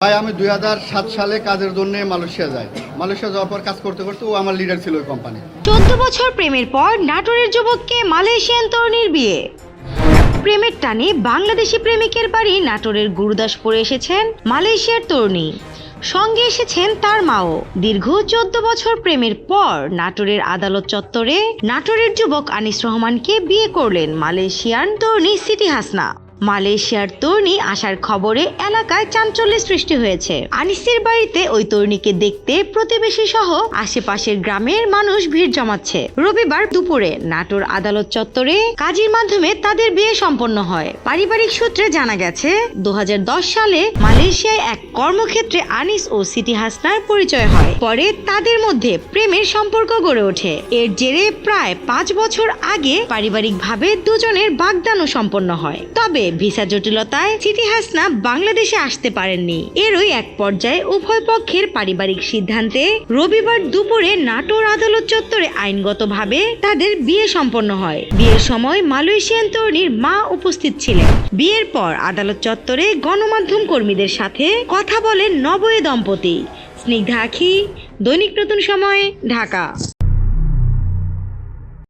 ভাই, আমি দুই সালে কাজের জন্য মালয়েশিয়া যাই। মালয়েশিয়া যাওয়ার পর কাজ করতে করতে ও আমার লিডার ছিল ওই কোম্পানি চোদ্দ বছর প্রেমের পর নাটোরের যুবককে মালয়েশিয়ান তরুণীর বিয়ে। প্রেমের টানে বাংলাদেশি প্রেমিকের বাড়ি নাটোরের গুরুদাসপুরে এসেছেন মালয়েশিয়ার তরুণী। সঙ্গে এসেছেন তার মাও। দীর্ঘ চোদ্দ বছর প্রেমের পর নাটোরের আদালত চত্বরে নাটোরের যুবক আনিস রহমানকে বিয়ে করলেন মালয়েশিয়ান তরুণী সিটি হাসনা। মালয়েশিয়ার তরুণী আসার খবরে এলাকায় চাঞ্চল্যের সৃষ্টি হয়েছে। আনিসের বাড়িতে ওই তরুণীকে দেখতে প্রতিবেশী সহ আশেপাশের গ্রামের মানুষ ভিড় জমাচ্ছে। রবিবার দুপুরে নাটোর আদালত চত্বরে কাজীর মাধ্যমে তাদের বিয়ে সম্পন্ন হয়। পারিবারিক সূত্রে জানা গেছে দু হাজার দশ সালে মালয়েশিয়ায় এক কর্মক্ষেত্রে আনিস ও সিটি হাসনার পরিচয় হয়। পরে তাদের মধ্যে প্রেমের সম্পর্ক গড়ে ওঠে। এর জেরে প্রায় পাঁচ বছর আগে পারিবারিকভাবে দুজনের বাগদানও সম্পন্ন হয়। তবে ভিসা জটিলতায় চিঠি হাসনা বাংলাদেশে আসতে পারেননি। এরই এক পর্যায়ে উভয় পক্ষের পারিবারিক সিদ্ধান্তে রবিবার দুপুরে নাটোর আদালত চত্বরে আইনগতভাবে তাদের বিয়ে সম্পন্ন হয়। বিয়ের সময় মালয়েশিয়ান তরুণীর মা উপস্থিত ছিলেন। বিয়ের পর আদালত চত্বরে গণমাধ্যম কর্মীদের সাথে কথা বলেন নবয়ে দম্পতি। স্নিগ্ধা আখি, দৈনিক নতুন সময়, ঢাকা।